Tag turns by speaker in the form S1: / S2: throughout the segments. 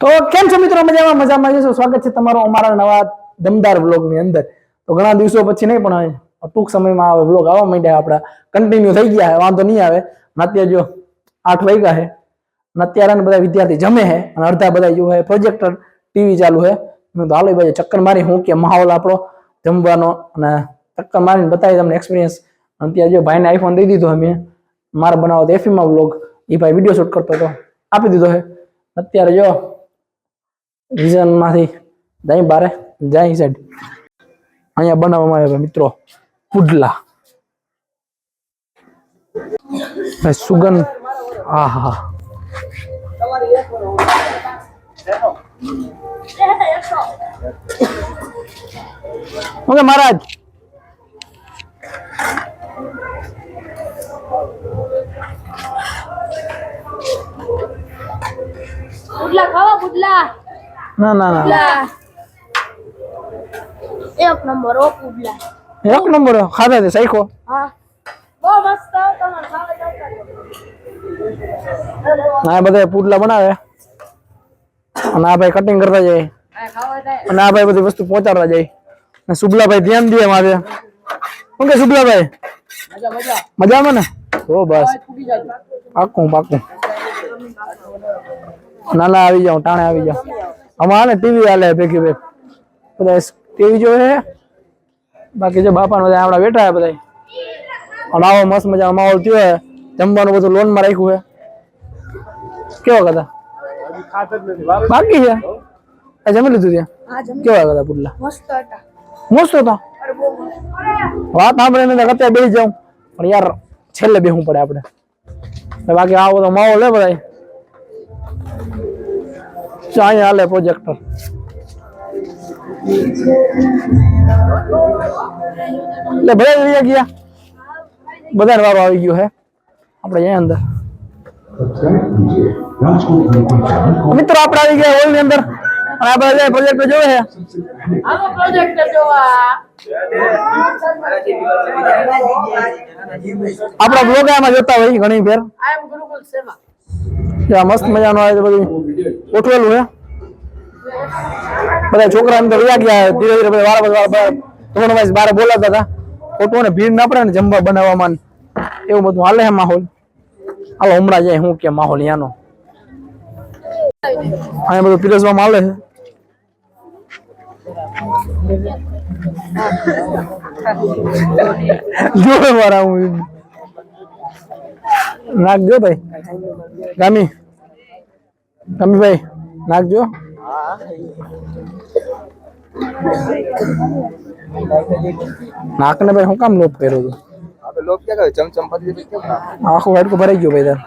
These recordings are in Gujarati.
S1: તો કેમ છો મિત્રો? મજામાં મજામાં. જશો સ્વાગત છે તમારો અમારા નવા દમદાર વ્લોગની અંદર. તો ઘણા દિવસો પછી નહીં, પણ ટૂંક સમયમાં આવે વ્લોગ આવવા માંડ્યા આપણા. કન્ટિન્યુ થઈ ગયા વાંધો નહીં આવે. અત્યારે જો આઠ વાગ્યા છે અત્યારે બધા વિદ્યાર્થી જમે છે, અને અડધા બધા જો હે પ્રોજેક્ટર ટીવી ચાલુ છે. મેં તો હાલો ભાઈ, ચક્કર મારી, હું કે માહોલ આપણો જમવાનો. અને ચક્કર મારીને બતાવી તમને એક્સપિરિયન્સ અત્યારે જો ભાઈને આઈફોન દઈ દીધો અમે મારે બનાવો તો એફીમાં વ્લોગ. એ ભાઈ વીડિયો શૂટ કરતો હતો, આપી દીધો છે. અત્યારે જો વિઝન માંથી જાય બારે જાય સાઈડ અહીંયા બનાવવામાં આવે મિત્રો પુડલા ભાઈ સુગંધ આ હા ઓકે મહારાજ
S2: પુડલા ખાવા પુડલા
S1: ના ના ના
S2: એક નંબર ઓ પુડલા.
S1: એક નંબર ખાધા તે સાઈખો
S2: હા. બહુ મસ્ત
S1: આ બધા પુડલા બનાવે. અને આ ભાઈ કટિંગ કરતા જાય. અને આ ભાઈ બધી વસ્તુ પહોંચાડવા જાય. અને શુભલાભાઈ ધ્યાન દે મારે. શું કે શુભલાભાઈ?
S2: મજા મજા
S1: મજામાં ને? હો બસ. પાકું પાકું. ના ના આવી જાઉં ટાણે આવી જાઉં. આમાં હાલે ટીવી હાલે ભેગી ભેગ બધા ટીવી જોવે છે બાકી જો બાપાનો બધા આપણા બેઠા છે બધા અને આવો મસ્ત મજાનો માહોલ થયો છે જમવાનું બધું લોન માં રાખ્યું છે કેવા કદા બાકી છે આ જમી લીધું ત્યાં
S2: હા જમ
S1: કેવા કદા પુડલા
S2: મસ્ત હતા
S1: મસ્ત હતા
S2: અરે બહુ મસ્ત
S1: વાત સાંભળીને તો અત્યારે બેસી જાઉં પણ યાર છેલ્લે બેસવું પડે આપણે તો બાકી આવો તો માહોલ હે બધા જો અહીંયા હાલે પ્રોજેક્ટર એટલે બધા આવી ગયા બધાને વારો આવી ગયો હે આપણે અહીંયા અંદર મિત્રો આપણે આવી ગયા હોલ ની અંદર અને આપણે જે પ્રોજેક્ટર જોવે છે
S2: આનો પ્રોજેક્ટ જોવા
S1: આપણા બ્લોગ આમાં જોતા હોય ઘણી ફેર
S2: આઈ એમ ગુરુકુલ સેવા
S1: ત્યાં મસ્ત મજાનું આવે છે બધું ગોઠવેલું હે? બધા છોકરા અંદર રહ્યા ગયા, ધીરે ધીરે બધા વાળા બાર ત્રણ વાગે બાર બોલાતા હતા. ખોટું ને ભીડ ના પડે ને જમવા બનાવવામાં એવું બધું હાલે હે માહોલ. હાલો, હમણાં જાય, હું કે માહોલ યાનો અહીંયા બધું પીરસવામાં હાલે છે. જો મારા હું. નાખજો ભાઈ. ગામી. ગામી ભાઈ નાખજો નાકને ભાઈ હું કામ લોપ કર્યો હતો
S3: આપણે લોક ક્યાં કહે ચમચમ ફરી દીધું કેમ ના?
S1: આખું વાટકું ભરાઈ ગયું ભાઈ તાર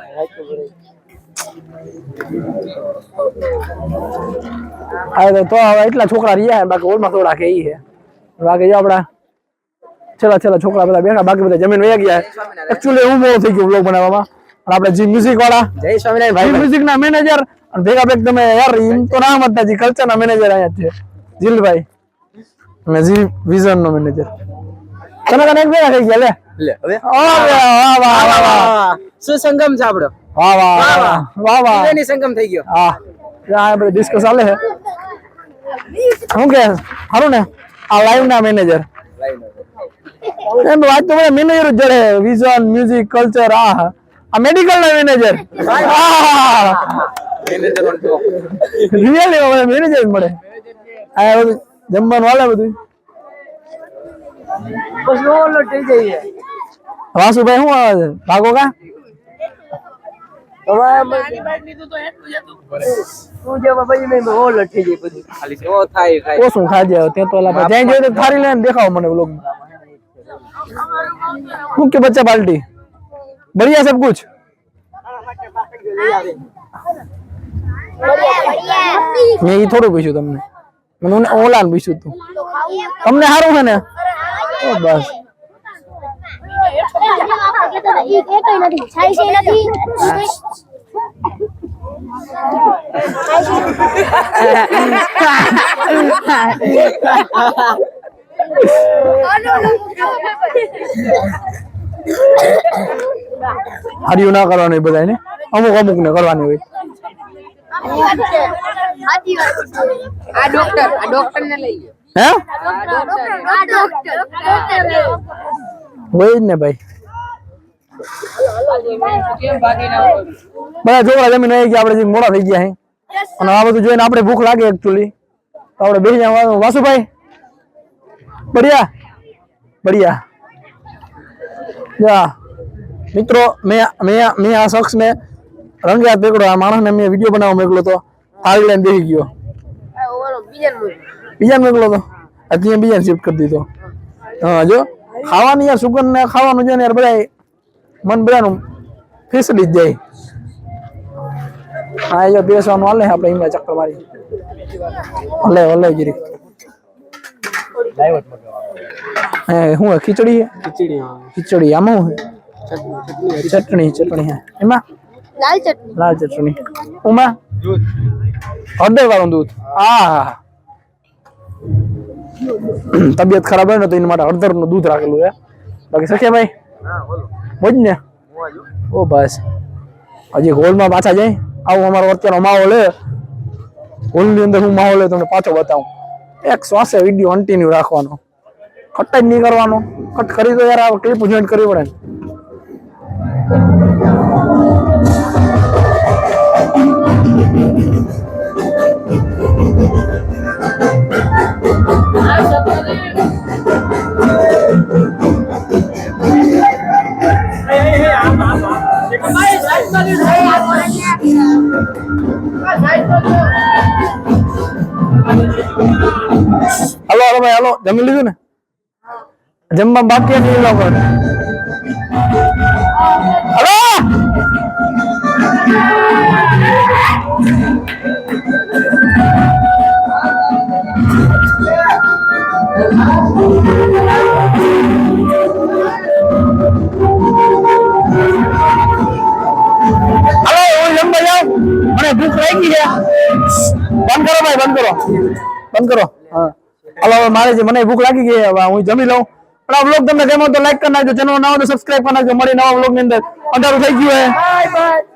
S1: હા તો તો હવે એટલા છોકરા રહ્યા છે બાકી ઓલમાં થોડા કે ઈ છે બાકી જો આપડા છેલ્લા છેલ્લા છોકરા બધા બેઠા બાકી બધા જમીન વયા ગયા એકચ્યુઅલી હું બહુ થઈ ગયું બ્લોગ બનાવવામાં અને આપણે જી મ્યુઝિક વાળા
S3: જય સ્વામિનારાયણ
S1: જી
S3: ભાઈ
S1: મ્યુઝિક ના મેનેજર અને ભેગા ભેગ તમે યાર એમ તો નામ હતા જી કલ્ચર ના મેનેજર અહીંયા છે જીલભાઈ અને જી વિઝન નો મેનેજર તને કને એક ભેગા થઈ ગયા લે
S3: લે હવે
S1: વાહ વાહ વાહ વાહ વાહ
S3: શું સંગમ છે આપણો
S1: વાહ વાહ વાહ વાહ વાહ
S3: ત્રણેયની સંગમ થઈ ગયો
S1: હા ત્યાં બધું ડિસ્કસ ચાલે છે શું કે સારું ને આ લાઈવ ના મેનેજર એમ વાત તો મને મેનેજર જ જડે વિઝન મ્યુઝિક કલ્ચર આ આ મેડિકલ ના મેનેજર રિયલી મને મેનેજર જ મળે આ બધું જમવાનું હાલે બધું
S3: બસ ઓલો થઈ જઈએ
S1: વાસુભાઈ શું આવે છે ભાગો કા
S3: તું જેવા ભાઈ મેં ઓલો થઈ જાય બધું ખાલી ઓ થાય થાય
S1: ઓછું ખાજે હવે ત્યાં તો ઓલા ભાઈ જ્યાં જોઈએ તો થારી લઈને દેખાવો મને વ્લોગ શું કે બચ્ચા પાર્ટી बढ़िया सब कुछ મેં ઈ થોડું પૂછ્યું તમને મને ઓને- ઓલાને પૂછ્યું તું તમને સારું છે ને ઓ બસ
S4: નથી છાય છે નથી
S1: હાર્યું ના કરવાની બધા બધાને અમુક અમુક ને કરવાની હોય.
S4: સાચી વાત છે.
S2: આ ડોક્ટર આ ડોક્ટર ને લઈ
S1: હે?
S4: આ ડોક્ટર ડોક્ટર
S1: ને ભાઈ
S2: કેમ ભાગી ના
S1: બધા છોકરા જમીન આવી ગયા આપણે મોડા થઈ ગયા હે. અને આ બધું જોઈને આપણે ભૂખ લાગે એકચ્યુઅલી તો આપણે બેસી જાય વાસુભાઈ બઢિયા બઢિયા. જા. મિત્રો મેં મેં મેં આ શખ્સને રંગે હાથ આ માણસને મેં વીડિયો બનાવવા મોકલો તો થાળી લઈને દેખી ગયો.
S2: ઓલો બીજા
S1: બીજાને મોકલો તો? અત્યારે બીજાને શિફ્ટ કરી દીધો. હા જો. ખાવાની યાર સુગંધ ને ખાવાનું છે ને યાર બધા મન બધાનું ફીસડી જ જાય. હા એ જો બેસવાનું હાલે આપણે એમાં ચક્કર મારી હલે હલે ગીરી. હે શું ખીચડી? ખીચડી ખીચડી આમાં હે? ચટણી ચટણી એમાં?
S4: લાલ ચટણી.
S1: લાલ ચટણી. ઉમાં? હળદર વાળું દૂધ. આ તબિયત ખરાબ હોય ને તો એના માટે હળદરનું દૂધ રાખેલું છે બાકી સખે ભાઈ બોજ ને ઓ બસ. હજી હોલમાં પાછા જાય આવું અમારો અત્યારનો માહોલ હે. હોલની અંદર હું માહોલ તમને પાછો બતાવું. એક શ્વાસે વીડિયો કન્ટિન્યુ રાખવાનો. કટ જ નહીં કરવાનો. કટ કરી તો યાર આ ક્લિપ જોઈન્ટ કરવી પડે ને. હાલો હાલો ભાઈ હાલો જમી લીધું ને જમવા બાકી હતી એ લોકો હાલો હાલો હું જમવા જાઉં મને ભૂખ લાગી છે બંધ કરો ભાઈ બંધ કરો બંધ કરો હા હાલો હવે મારે જે મને ભૂખ લાગી ગઈ છે, હવે હું જમી લઉં પણ આ vlog તમને ગમ્યો તો લાઈક કરી નાખજો ચેનલ નવો તો સબસ્ક્રાઇબ કરી નાખજો મળી નવા vlog ની અંદર અંધારું થઈ ગયું હે
S2: બાય બાય